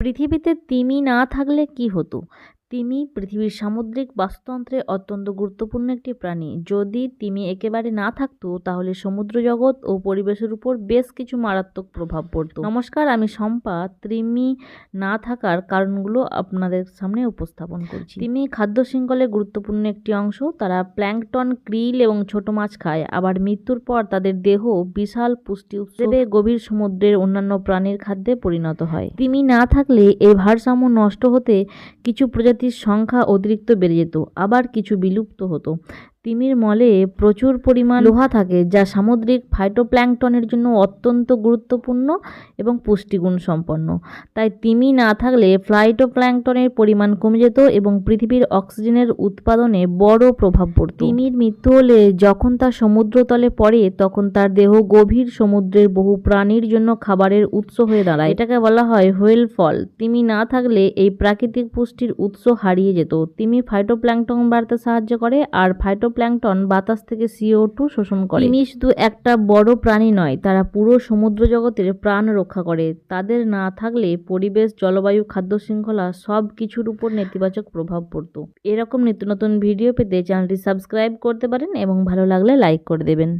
পৃথিবীতে তিমি না থাকলে কি হতো? তিমি পৃথিবীর সামুদ্রিক বাস্তুতন্ত্রে অত্যন্ত গুরুত্বপূর্ণ একটি প্রাণী। যদি তিমি একেবারে না থাকতো, তাহলে সমুদ্র জগৎ ও পরিবেশের উপর বেশ কিছু মারাত্মক প্রভাব পড়তো। নমস্কার, আমি শম্পা। তিমি না থাকার কারণগুলো আপনাদের সামনে উপস্থাপন করছি। তিমি খাদ্য শৃঙ্খলে গুরুত্বপূর্ণ একটি অংশ। তারা প্ল্যাঙ্কটন ক্রিল এবং ছোট মাছ খায়। আবার মৃত্যুর পর তাদের দেহ বিশাল পুষ্টি উৎস হিসেবে গভীর সমুদ্রের অন্যান্য প্রাণীর খাদ্যে পরিণত হয়। তিমি না থাকলে এই ভারসাম্য নষ্ট হতে কিছু প্রজাতির সংখ্যা অতিরিক্ত বেড়ে যেত আবার কিছু বিলুপ্ত হতো। তিমির মলে প্রচুর পরিমাণ লোহা থাকে, যা সামুদ্রিক ফাইটোপ্ল্যাঙ্কটনের জন্য অত্যন্ত গুরুত্বপূর্ণ এবং পুষ্টিগুণ সম্পন্ন। তাই তিমি না থাকলে ফ্লাইটোপ্ল্যাঙ্কটনের পরিমাণ কমে যেত এবং পৃথিবীর অক্সিজেনের উৎপাদনে বড় প্রভাব পড়ত। তিমির মৃত্যু হলে যখন তা সমুদ্রতলে পড়ে, তখন তার দেহ গভীর সমুদ্রের বহু প্রাণীর জন্য খাবারের উৎস হয়ে দাঁড়ায়। এটাকে বলা হয় হোয়েল ফল। তিমি না থাকলে এই প্রাকৃতিক পুষ্টির উৎস হারিয়ে যেত। তিমি ফাইটোপ্ল্যাঙ্কটন বাড়তে সাহায্য করে আর ফাইটোপ্ল্যাঙ্কটন বাতাস থেকে সিও টু শোষণ করে। তিমি শুধু একটা বড় প্রাণী নয়, তারা পুরো সমুদ্র জগতের প্রাণ রক্ষা করে। তাদের না থাকলে পরিবেশ, জলবায়ু, খাদ্য শৃঙ্খলা সব কিছুর উপর নেতিবাচক প্রভাব পড়ত। এরকম নিত্য নতুন ভিডিও পেতে চ্যানেলটি সাবস্ক্রাইব করতে পারেন এবং ভালো লাগলে লাইক করে দেবেন।